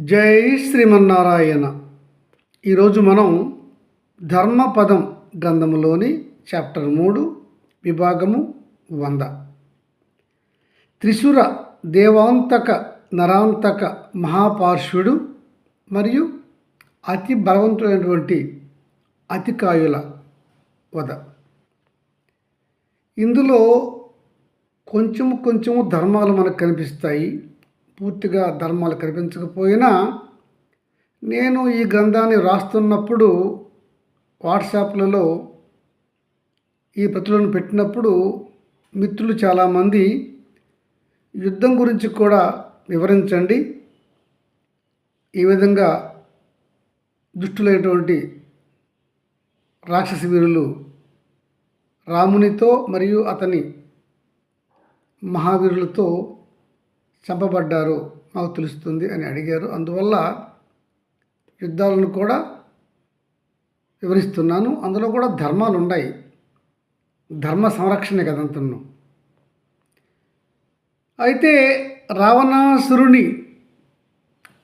జై శ్రీమన్నారాయణ. ఈరోజు మనం ధర్మపదం గ్రంథములోని చాప్టర్ మూడు విభాగము వంద. త్రిశుర దేవాంతక నరాంతక మహాపార్శ్వుడు మరియు అతి బలవంతుడైనటువంటి అతికాయుల వద ఇందులో కొంచెము కొంచెము ధర్మాలు మనకు కనిపిస్తాయి. పూర్తిగా ధర్మాలు కనిపించకపోయినా నేను ఈ గ్రంథాన్ని రాస్తున్నప్పుడు వాట్సాప్లలో ఈ ప్రతులను పెట్టినప్పుడు మిత్రులు చాలామంది యుద్ధం గురించి కూడా వివరించండి. ఈ విధంగా దుష్టులైనటువంటి రాక్షస వీరులు రామునితో మరియు అతని మహావీరులతో చంపబడ్డారు మాకు తెలుస్తుంది అని అడిగారు. అందువల్ల యుద్ధాలను కూడా వివరిస్తున్నాను. అందులో కూడా ధర్మాలు ఉన్నాయి. ధర్మ సంరక్షణ కదంతను. అయితే రావణాసురుని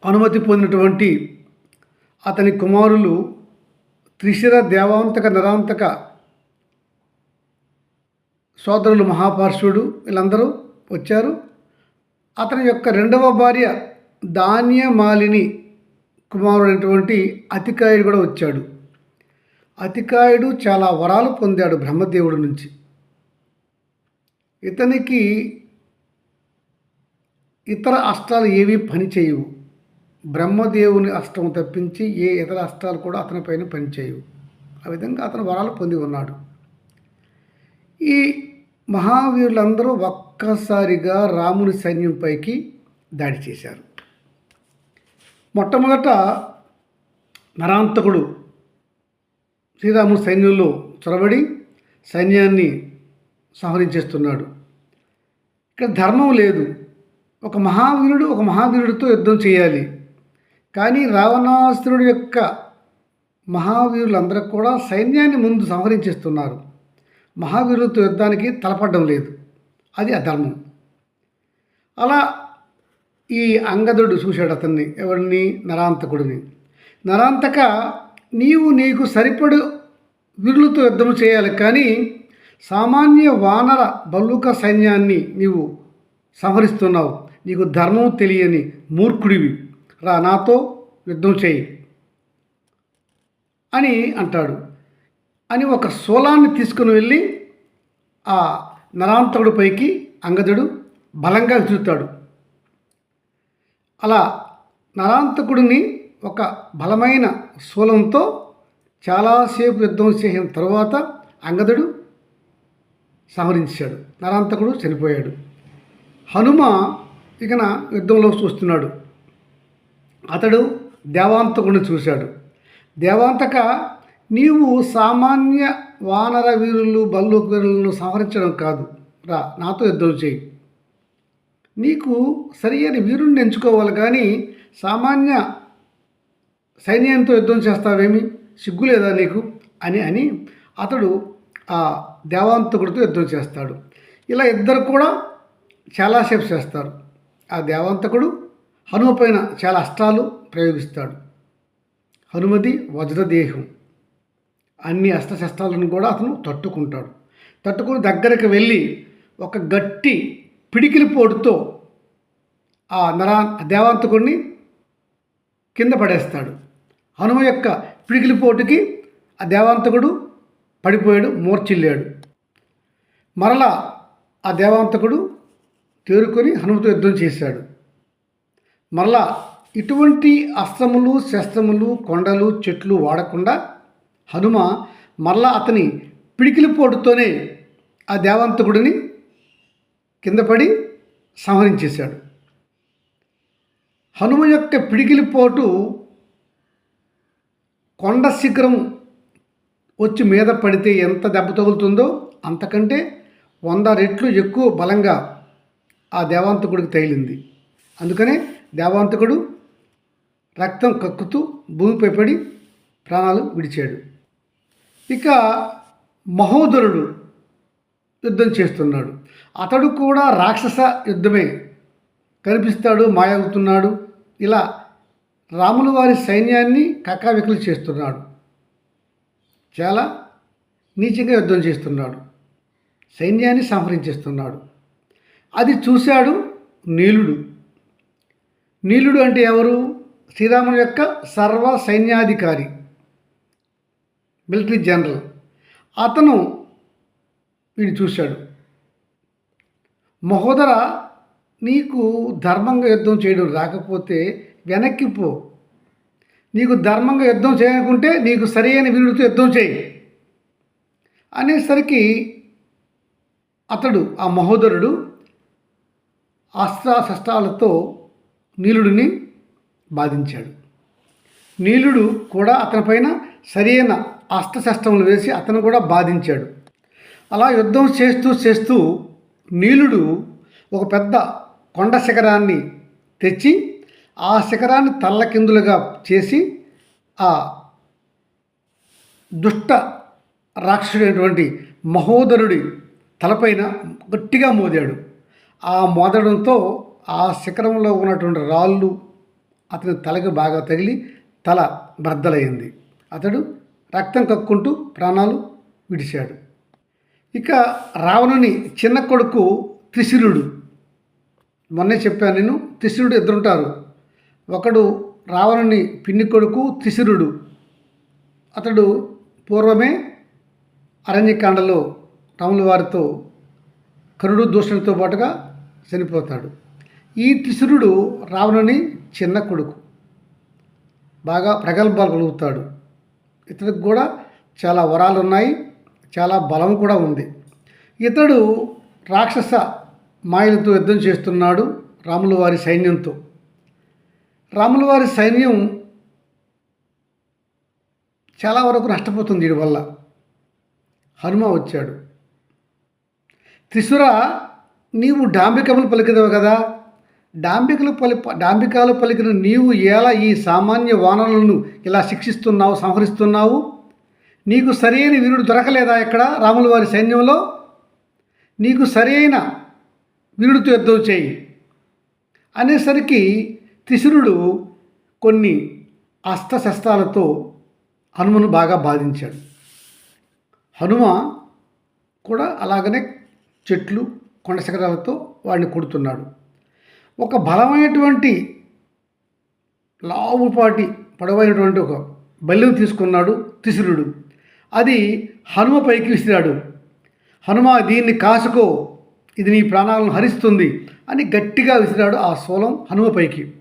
అనుమతి పొందినటువంటి అతని కుమారులు త్రిశిర దేవాంతక నిరాంతక సోదరులు మహాపార్శ్వుడు వీళ్ళందరూ వచ్చారు. అతని యొక్క రెండవ భార్య ధాన్యమాలిని కుమారుడైనటువంటి అతికాయుడు కూడా వచ్చాడు. అతికాయుడు చాలా వరాలు పొందాడు బ్రహ్మదేవుడి నుంచి. ఇతనికి ఇతర అష్టాలు ఏవి పనిచేయవు బ్రహ్మదేవుని అష్టం తప్పించి ఏ ఇతర అష్టాలు కూడా అతనిపైన పనిచేయవు ఆ విధంగా అతను వరాలు పొంది ఉన్నాడు. ఈ మహావీరులందరూ ఒక్కసారిగా రాముని సైన్యంపైకి దాడి చేశారు. మొట్టమొదట నరాంతకుడు శ్రీరాముని సైన్యంలో చొరబడి సైన్యాన్ని సంహరించేస్తున్నాడు. ఇక్కడ ధర్మం లేదు. ఒక మహావీరుడు ఒక మహావీరుడితో యుద్ధం చేయాలి. కానీ రావణాసురుడు యొక్క మహావీరులందరూ కూడా సైన్యాన్ని ముందు సంహరించేస్తున్నారు. మహావీరులతో యుద్ధానికి తలపడడం లేదు. అది అధర్మం. అలా ఈ అంగదుడు చూశాడు అతన్ని ఎవరిని? నరాంతకుడిని. నరాంతక నీవు నీకు సరిపడు వీరులతో యుద్ధం చేయాలి కానీ సామాన్య వానర బల్లుక సైన్యాన్ని నీవు సంహరిస్తున్నావు. నీకు ధర్మం తెలియని మూర్ఖుడివి. రా నాతో యుద్ధం చేయి అని అంటాడు. అని ఒక శూలాన్ని తీసుకుని వెళ్ళి ఆ నరాంతకుడు పైకి అంగదుడు బలంగా విసురుతాడు. అలా నరాంతకుడిని ఒక బలమైన శూలంతో చాలాసేపు యుద్ధం చేసిన తరువాత అంగదుడు సంహరించాడు. నరాంతకుడు చనిపోయాడు. హనుమ ఇకన యుద్ధంలో చూస్తున్నాడు. అతడు దేవాంతకుడిని చూశాడు. దేవాంతక నీవు సామాన్య వానర వీరులు బల్లుక వీరులను సంహరించడం కాదు. రా నాతో యుద్ధం చేయి. నీకు సరి అయిన వీరుణ్ణి ఎంచుకోవాలి కానీ సామాన్య సైన్యంతో యుద్ధం చేస్తావేమి? సిగ్గు లేదా నీకు? అని అని అతడు ఆ దేవాంతకుడితో యుద్ధం చేస్తాడు. ఇలా ఇద్దరు కూడా చాలాసేపు చేస్తారు. ఆ దేవాంతకుడు హనుమ పైన చాలా అష్టాలు ప్రయోగిస్తాడు. హనుమది వజ్రదేహం. అన్ని అస్త్రశస్త్రాలను కూడా అతను తట్టుకుంటాడు. తట్టుకుని దగ్గరికి వెళ్ళి ఒక గట్టి పిడికిలి పోటుతో ఆ నరా దేవాంతకుడిని కింద పడేస్తాడు. హనుమ యొక్క పిడికిలి పోటుకి ఆ దేవాంతకుడు పడిపోయాడు మూర్చిల్లాడు మరలా ఆ దేవాంతకుడు తేరుకొని హనుమతో యుద్ధం చేశాడు. మరలా ఇటువంటి అస్త్రములు శస్త్రములు కొండలు చెట్లు వాడకుండా హనుమ మరలా అతని పిడికిలి పోటుతోనే ఆ దేవాంతకుడిని కింద పడి సంహరించేశాడు. హనుమ యొక్క పిడికిలి పోటు కొండ శిఖరం వచ్చి మీద పడితే ఎంత దెబ్బ తగులుతుందో అంతకంటే వంద రెట్లు ఎక్కువ బలంగా ఆ దేవాంతకుడికి తగిలింది. అందుకనే దేవాంతకుడు రక్తం కక్కుతూ భూమిపై పడి ప్రాణాలు విడిచాడు. ఇక మహోదరుడు యుద్ధం చేస్తున్నాడు. అతడు కూడా రాక్షస యుద్ధమే. కనిపిస్తాడు మాయగుతున్నాడు ఇలా రాములు వారి సైన్యాన్ని కకావికలు చేస్తున్నాడు. చాలా నీచంగా యుద్ధం చేస్తున్నాడు. సైన్యాన్ని సంహరించేస్తున్నాడు. అది చూశాడు నీలుడు. నీలుడు అంటే ఎవరు? శ్రీరాముని యొక్క సర్వ సైన్యాధికారి. Military general. అతను వీడు చూశాడు. మహోదర నీకు ధర్మంగా యుద్ధం చేయడం రాకపోతే వెనక్కి పో. నీకు ధర్మంగా యుద్ధం చేయకుంటే నీకు సరైన వీరుడితో యుద్ధం చేయి. అనేసరికి అతడు ఆ మహోదరుడు అస్త్రశస్త్రాలతో నీలుడిని బాధించాడు. నీలుడు కూడా అతనిపైన సరైన అస్త్రశస్త్రములు వేసి అతను కూడా బాధించాడు. అలా యుద్ధం చేస్తూ చేస్తూ నీలుడు ఒక పెద్ద కొండ శిఖరాన్ని తెచ్చి ఆ శిఖరాన్ని తల్లకిందులుగా చేసి ఆ దుష్ట రాక్షసుడైనటువంటి మహోదరుడి తలపైన గట్టిగా మోదాడు. ఆ మోదడంతో ఆ శిఖరంలో ఉన్నటువంటి రాళ్ళు అతని తలకు బాగా తగిలి తల బద్దలైంది అతడు రక్తం కక్కుంటూ ప్రాణాలు విడిచాడు. ఇక రావణుని చిన్న కొడుకు త్రిశిరుడు మొన్నే చెప్పాను నేను త్రిశిరుడు ఇద్దరుంటారు ఒకడు రావణుని పిన్ని కొడుకు త్రిశిరుడు అతడు పూర్వమే అరణ్యకాండలో రాముల వారితో కరుడు దూషణతో పాటుగా చనిపోతాడు. ఈ త్రిశిరుడు రావణుని చిన్న కొడుకు. బాగా ప్రగల్భాలు కలుగుతాడు ఇతడికి కూడా చాలా వరాలు ఉన్నాయి చాలా బలం కూడా ఉంది. ఇతడు రాక్షస మాయలతో యుద్ధం చేస్తున్నాడు రాముల వారి సైన్యంతో. రాముల వారి సైన్యం చాలా వరకు నష్టపోతుంది వీడి వల్ల. హనుమ వచ్చాడు. త్రిశుర నీవు డాంబికములు పలికిదవు కదా డాంబికలు పలి డాంబికాలు పలికిన నీవు ఎలా ఈ సామాన్య వానలను ఇలా శిక్షిస్తున్నావు సంహరిస్తున్నావు? నీకు సరైన వీరుడు దొరకలేదా ఇక్కడ రాముల వారి సైన్యంలో? నీకు సరైన వీరుడితో యుద్ధం చేయి. అనేసరికి త్రిశురుడు కొన్ని అస్త్రశస్త్రాలతో హనుమను బాగా బాధించాడు. హనుమ కూడా అలాగనే చెట్లు కొండ శిఖరాలతో వాడిని కొడుతున్నాడు. ఒక బలమైనటువంటి లావుపాటి పొడవైనటువంటి ఒక బల్యం తీసుకున్నాడు త్రిశురుడు అది హనుమ పైకి విసిరాడు. హనుమ దీన్ని కాసుకో ఇది నీ ప్రాణాలను హరిస్తుంది అని గట్టిగా విసిరాడు ఆ శూలం హనుమ పైకి.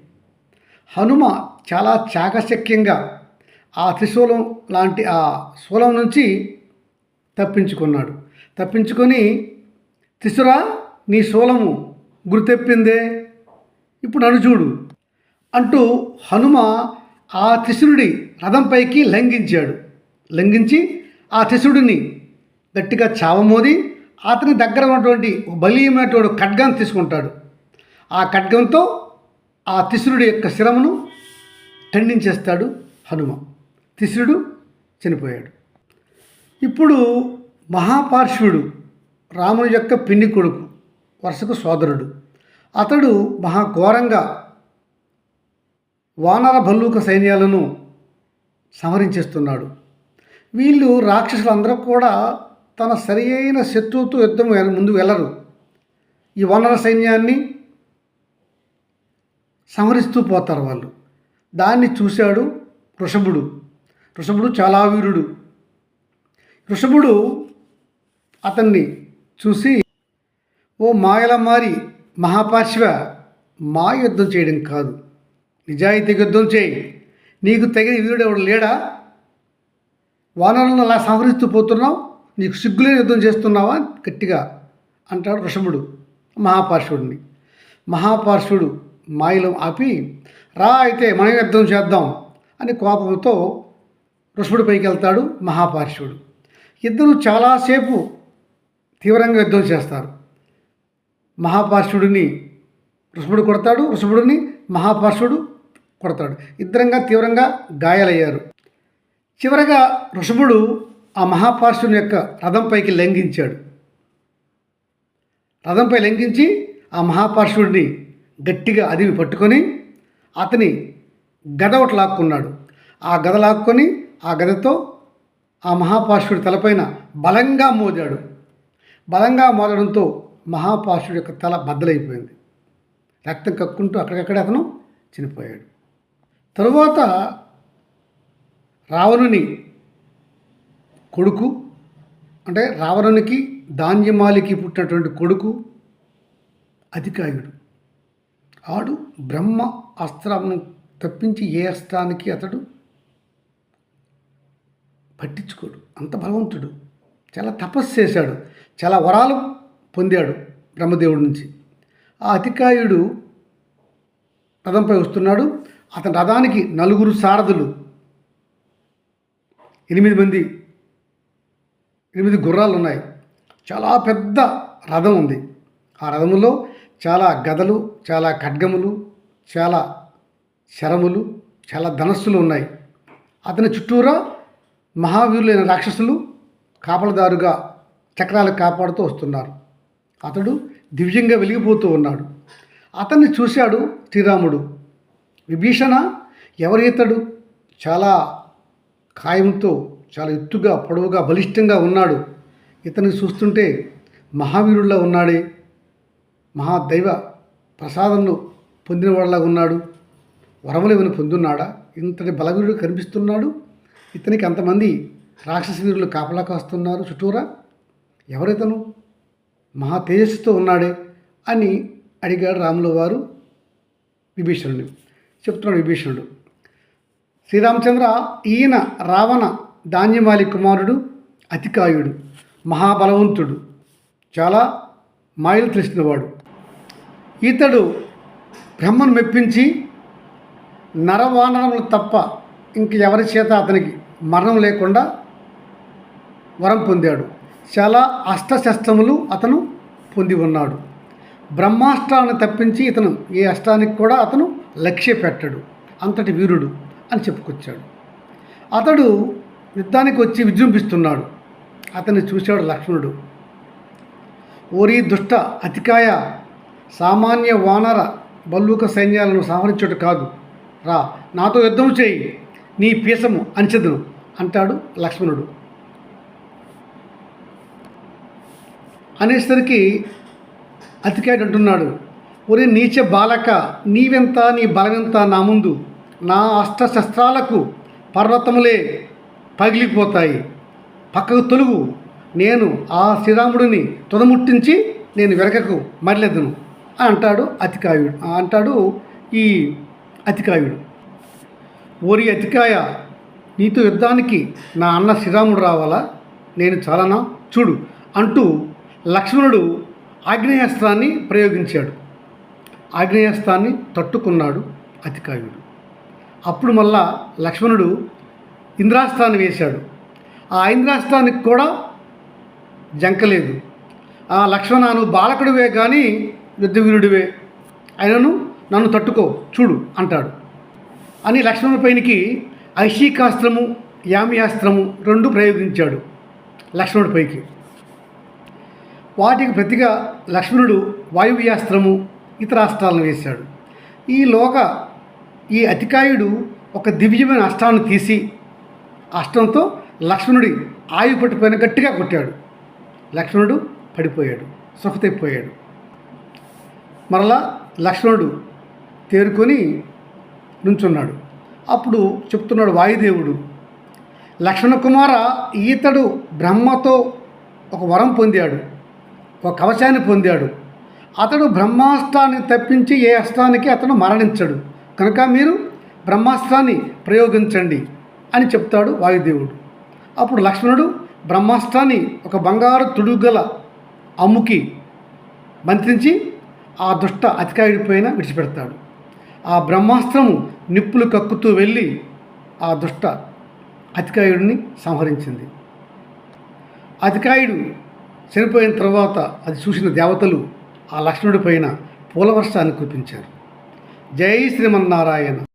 హనుమ చాలా చాకచక్యంగా ఆ త్రిశూలం లాంటి ఆ శూలం నుంచి తప్పించుకున్నాడు. తప్పించుకొని త్రిశుర నీ శూలము గుర్తెప్పిందే? ఇప్పుడు నన్ను చూడు అంటూ హనుమ ఆ త్రిశురుడి రథంపైకి లంఘించాడు. లంఘించి ఆ త్రిశుడిని గట్టిగా చావమోది అతని దగ్గర ఉన్నటువంటి బలీయమైనటువంటి ఖడ్గాన్ని తీసుకుంటాడు. ఆ ఖడ్గంతో ఆ త్రిశురుడి యొక్క శిరమును ఖండించేస్తాడు హనుమ. త్రిశురుడు చనిపోయాడు. ఇప్పుడు మహాపార్శ్వుడు రాముని యొక్క పిన్ని కొడుకు వరుసకు సోదరుడు. అతడు మహాఘోరంగా వానర భల్లూక సైన్యాలను సంహరించేస్తున్నాడు. వీళ్ళు రాక్షసులందరూ కూడా తన సరి అయిన శత్రువుతో యుద్ధం ముందు వెళ్ళరు ఈ వానర సైన్యాన్ని సంహరిస్తూ పోతారు వాళ్ళు. దాన్ని చూశాడు వృషభుడు. వృషభుడు చాలా వీరుడు. వృషభుడు అతన్ని చూసి ఓ మాయల మారి మహాపార్శ్వ మా యుద్ధం చేయడం కాదు. నిజాయితీగా యుద్ధం చేయి. నీకు తగిన వీరుడు ఎవడు లేడా? వానరులను అలా సంహరిస్తూ పోతున్నావు? నీకు సిగ్గులేని యుద్ధం చేస్తున్నావా? గట్టిగా అంటాడు వృషభుడు మహాపార్శ్వుడిని. మహాపార్శ్వుడు మాయలం ఆపి రా అయితే మనం యుద్ధం చేద్దాం అని కోపంతో వృషభుడి పైకి వెళ్తాడు మహాపార్శ్వుడు. ఇద్దరు చాలాసేపు తీవ్రంగా యుద్ధం చేస్తారు. మహాపార్షుడిని వృషభుడు కొడతాడు వృషభుడిని మహాపార్షుడు కొడతాడు. ఇద్దరంగా తీవ్రంగా గాయాలయ్యారు. చివరగా ఋషభుడు ఆ మహాపార్షుని యొక్క రథంపైకి లంఘించాడు. రథంపై లంఘించి ఆ మహాపార్షుడిని గట్టిగా అదివి పట్టుకొని అతని గద ఒకటి లాక్కున్నాడు. ఆ గద లాక్కొని ఆ గదతో ఆ మహాపార్షుడి తలపైన బలంగా మోదాడు. బలంగా మోదడంతో మహాపాశుడి యొక్క తల బద్దలైపోయింది. రక్తం కక్కుంటూ అక్కడికక్కడే అతను చనిపోయాడు. తరువాత రావణుని కొడుకు అంటే రావణునికి ధాన్యమాలికి పుట్టినటువంటి కొడుకు అధికాయుడు. ఆడు బ్రహ్మ అస్త్రమును తప్పించి ఏ అస్త్రానికి అతడు పట్టించుకోడు. అంత బలవంతుడు. చాలా తపస్సు చేశాడు. చాలా వరాలు పొందాడు బ్రహ్మదేవుడి నుంచి. ఆ అతికాయుడు రథంపై వస్తున్నాడు. అతని రథానికి నలుగురు సారథులు. ఎనిమిది మంది ఎనిమిది గుర్రాలు ఉన్నాయి చాలా పెద్ద రథం ఉంది. ఆ రథములో చాలా గదలు చాలా ఖడ్గములు చాలా శరములు చాలా ధనస్సులు ఉన్నాయి. అతని చుట్టూరా మహావీరులైన రాక్షసులు కాపలదారుగా చక్రాలు కాపాడుతూ వస్తున్నారు. అతడు దివ్యంగా వెలిగిపోతూ ఉన్నాడు. అతన్ని చూశాడు శ్రీరాముడు. విభీషణ ఎవరి ఇతడు? చాలా ఖాయంతో చాలా ఎత్తుగా పొడవుగా బలిష్టంగా ఉన్నాడు. ఇతన్ని చూస్తుంటే మహావీరుడిలా ఉన్నాడే. మహాదైవ ప్రసాదంను పొందినవాడిలాగా ఉన్నాడు. వరములు ఏమైనా పొందున్నాడా? ఇంతటి బలవీరుడు కనిపిస్తున్నాడు. ఇతనికి అంతమంది రాక్షస వీరులు కాపలా కాస్తున్నారు. చుట్టూరా ఎవరితను మహా తేజస్సుతో ఉన్నాడే అని అడిగాడు రాముల వారు విభీషణుని. చెప్తున్నాడు విభీషణుడు. శ్రీరామచంద్ర ఈయన రావణ ధాన్యమాలి కుమారుడు అతికాయుడు మహాబలవంతుడు చాలా మాయలు తెలిసినవాడు ఇతడు బ్రహ్మను మెప్పించి నరవానరములు తప్ప ఇంక ఎవరి చేత అతనికి మరణం లేకుండా వరం పొందాడు. చాలా అష్టశస్త్రములు అతను పొంది ఉన్నాడు. బ్రహ్మాష్ట్రాన్ని తప్పించి ఇతను ఏ అష్టానికి కూడా అతను లక్ష్య పెట్టడు. అంతటి వీరుడు అని చెప్పుకొచ్చాడు. అతడు యుద్ధానికి వచ్చి విజృంభిస్తున్నాడు. అతన్ని చూశాడు లక్ష్మణుడు. ఓరి దుష్ట అతికాయ సామాన్య వానర బల్లూక సైన్యాలను సంహరించడు కాదు. రా నాతో యుద్ధం చేయి. నీ పీసము అంచెదును అంటాడు లక్ష్మణుడు. అనేసరికి అతికాయుడు అంటున్నాడు ఒరే నీచ బాలక నీవెంత నీ బలమెంత నా ముందు? నా అష్ట శస్త్రాలకు పర్వతములే పగిలిపోతాయి. పక్కకు తొలుగు. నేను ఆ శ్రీరాముడిని తుదముట్టించి నేను వెనకకు మరలెదను అని అంటాడు అతికాయుడు. అంటాడు ఈ అతికాయుడు. ఓరి అతికాయ నీతో యుద్ధానికి నా అన్న శ్రీరాముడు రావాలా? నేను చాలనా? చూడు అంటూ లక్ష్మణుడు ఆగ్నేయాస్త్రాన్ని ప్రయోగించాడు. ఆగ్నేయాస్త్రాన్ని తట్టుకున్నాడు అతికాయుడు. అప్పుడు మళ్ళా లక్ష్మణుడు ఇంద్రాస్త్రాన్ని వేశాడు. ఆ ఇంద్రాస్త్రానికి కూడా జంకలేదు ఆ లక్ష్మణాను బాలకుడివే కానీ యుద్ధవీరుడివే. అయినను నన్ను తట్టుకో చూడు అంటాడు. అని లక్ష్మణుడిపైనికి ఐశీకాస్త్రము యామ్యాస్త్రము రెండు ప్రయోగించాడు లక్ష్మణుడి పైకి. వాటికి ప్రతిగా లక్ష్మణుడు వాయువ్యాస్త్రము ఇతర అస్త్రాలను వేశాడు. ఈ లోక ఈ అతికాయుడు ఒక దివ్యమైన అష్టాన్ని తీసి అష్టంతో లక్ష్మణుడి ఆయు పట్టిపోయిన గట్టిగా కొట్టాడు. లక్ష్మణుడు పడిపోయాడు సుఖతైపోయాడు మరలా లక్ష్మణుడు తేరుకొని నుంచున్నాడు. అప్పుడు చెప్తున్నాడు వాయుదేవుడు లక్ష్మణ కుమార ఈతడు బ్రహ్మతో ఒక వరం పొందాడు. ఒక కవచాన్ని పొందాడు. అతడు బ్రహ్మాస్త్రాన్ని తప్పించి ఏ అస్త్రానికి అతను మరణించడు. కనుక మీరు బ్రహ్మాస్త్రాన్ని ప్రయోగించండి అని చెప్తాడు వాయుదేవుడు. అప్పుడు లక్ష్మణుడు బ్రహ్మాస్త్రాన్ని ఒక బంగారు తుడుగల అమ్ముకి మంత్రించి ఆ దుష్ట అతికాయుడి పైన విడిచిపెడతాడు. ఆ బ్రహ్మాస్త్రము నిప్పులు కక్కుతూ వెళ్ళి ఆ దుష్ట అతికాయుడిని సంహరించింది. అతికాయుడు చనిపోయిన తర్వాత అది చూసిన దేవతలు ఆ లక్ష్మణుడి పైన పూలవర్షాన్ని కురిపించారు. జై శ్రీమన్నారాయణ.